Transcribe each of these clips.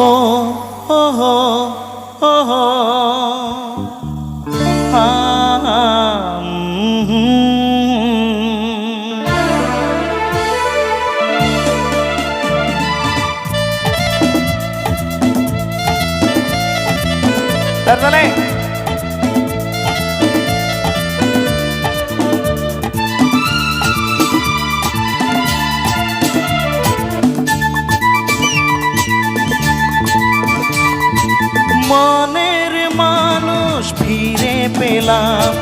哦哦哦。মনের মানুষ ফিরে পেলাম।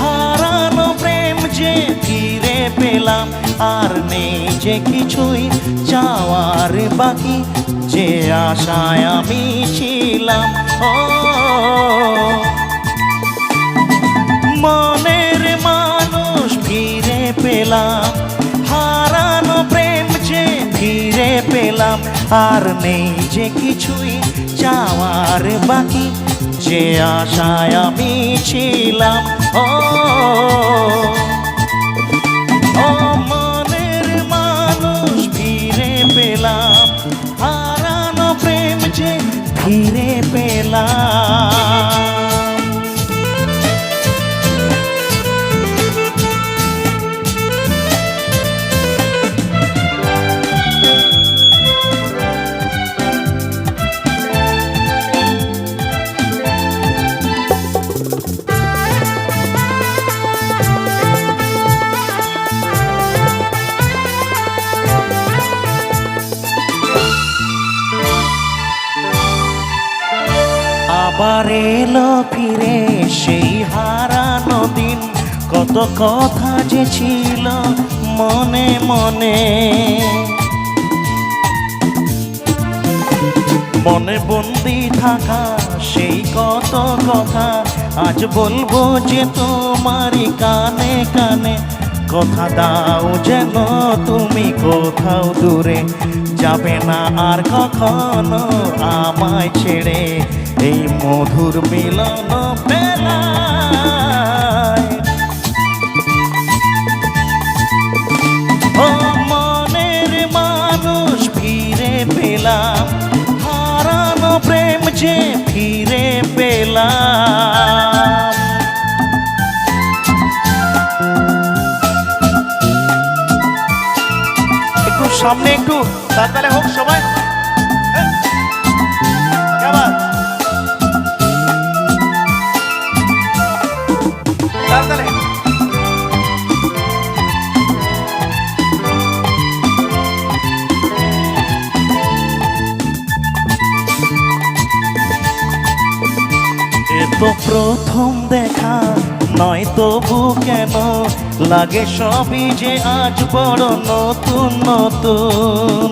হারানো প্রেম যে ফিরে পেলাম। আর নেই যে কিছুই চাওয়ার বাকি। যে আশায় আমি ছিলাম। ও। মনের মানুষ ফিরে পেলাম। হারানো প্রেম যে ফিরে পেলাম। আর নেই যে কিছুই চাওয়ার বাকি, যে আশায় আমি ছিলাম। ও ও মনের মানুষ ফিরে পেলাম, হারানো প্রেম যে ফিরে পেলাম। আবার এলো ফিরে, সেই হারানো দিন। কত কথা যে ছিল মনে মনে। মনে বন্দি থাকা, সেই কত কথা। আজ বলব যে তোমারই কানে কানে। কথা দাও যেন তুমি কোথাও দূরে। যাবে না আর কখনো আমায় ছেড়ে। এই মধুর মিলন বেলায় ও মনের মানুষ, ফিরে পেলাম। হারানো প্রেম যে ফিরে পেলাম। সামনে একটু তাড়াতাড়ি হোক সবাই। হ্যাঁ। প্রথম দেখা। নয় তবু কেন? লাগে সবই যে আজ বড় নতুন নতুন।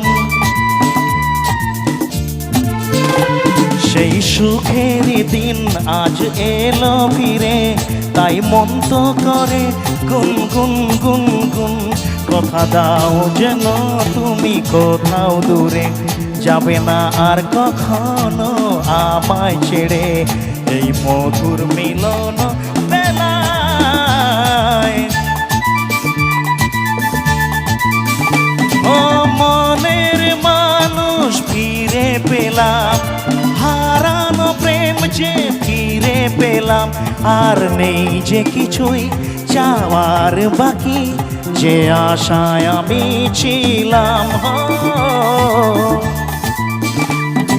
সেই সুখের দিন আজ এলো ফিরে, তাই মন তো করে গুন গুন গুন গুন। কথা দাও যেন তুমি কোথাও দূরে, যাবে না আর কখনো আমায় ছেড়ে। এই মধুর মিলন পেলাম। হারানো প্রেম যে ফিরে পেলাম। আর নেই যে কিছুই চাওয়ার বাকি। যে আশায় আমি ছিলাম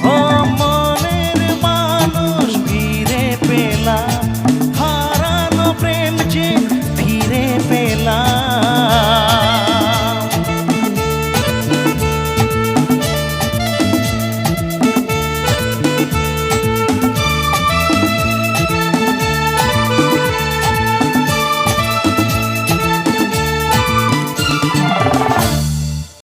ও